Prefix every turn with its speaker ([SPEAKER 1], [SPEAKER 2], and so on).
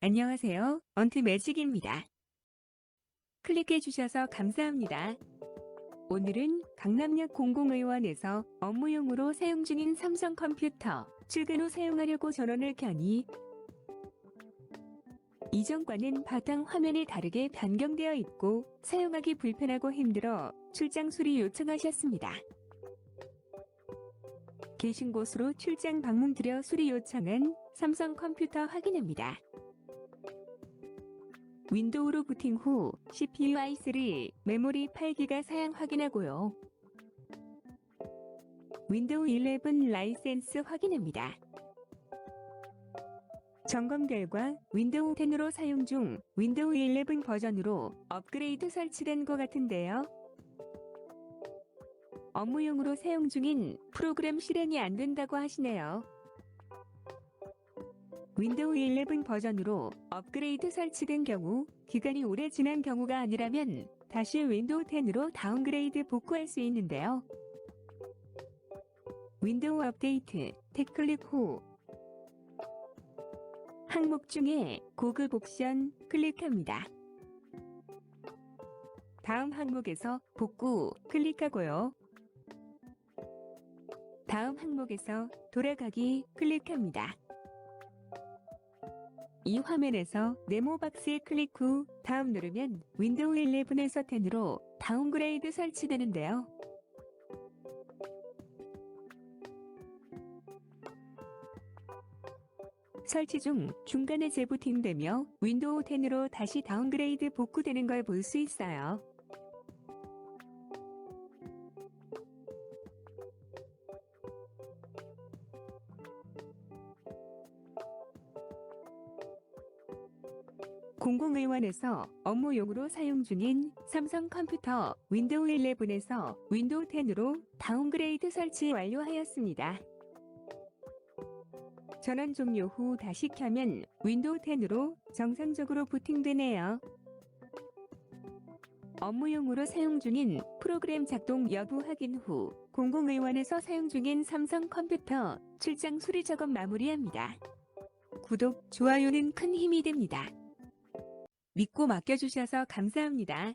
[SPEAKER 1] 안녕하세요. 언트 매직입니다. 클릭해주셔서 감사합니다. 오늘은 강남역 공공의원에서 업무용으로 사용 중인 삼성 컴퓨터 출근 후 사용하려고 전원을 켜니 이전과는 바탕 화면이 다르게 변경되어 있고 사용하기 불편하고 힘들어 출장 수리 요청하셨습니다. 계신 곳으로 출장 방문 드려 수리 요청은 삼성 컴퓨터 확인합니다. 윈도우로 부팅 후 CPU i3 메모리 8기가 사양 확인하고요. 윈도우 11 라이센스 확인합니다. 점검 결과 윈도우 10으로 사용 중 윈도우 11 버전으로 업그레이드 설치된 것 같은데요. 업무용으로 사용 중인 프로그램 실행이 안 된다고 하시네요. 윈도우 11 버전으로 업그레이드 설치된 경우 기간이 오래 지난 경우가 아니라면 다시 윈도우 10으로 다운그레이드 복구할 수 있는데요. 윈도우 업데이트 태클릭 후 항목 중에 고급 옵션 클릭합니다. 다음 항목에서 복구 클릭하고요. 다음 항목에서 돌아가기 클릭합니다. 이 화면에서 네모 박스에 클릭 후 다음 누르면 윈도우 11에서 10으로 다운그레이드 설치되는데요. 설치 중 중간에 재부팅되며 윈도우 10으로 다시 다운그레이드 복구되는 걸 볼 수 있어요. 공공의원에서 업무용으로 사용 중인 삼성 컴퓨터 윈도우 11에서 윈도우 10으로 다운그레이드 설치 완료하였습니다. 전원 종료 후 다시 켜면 윈도우 10으로 정상적으로 부팅되네요. 업무용으로 사용 중인 프로그램 작동 여부 확인 후 공공의원에서 사용 중인 삼성 컴퓨터 출장 수리 작업 마무리합니다. 구독, 좋아요는 큰 힘이 됩니다. 믿고 맡겨주셔서 감사합니다.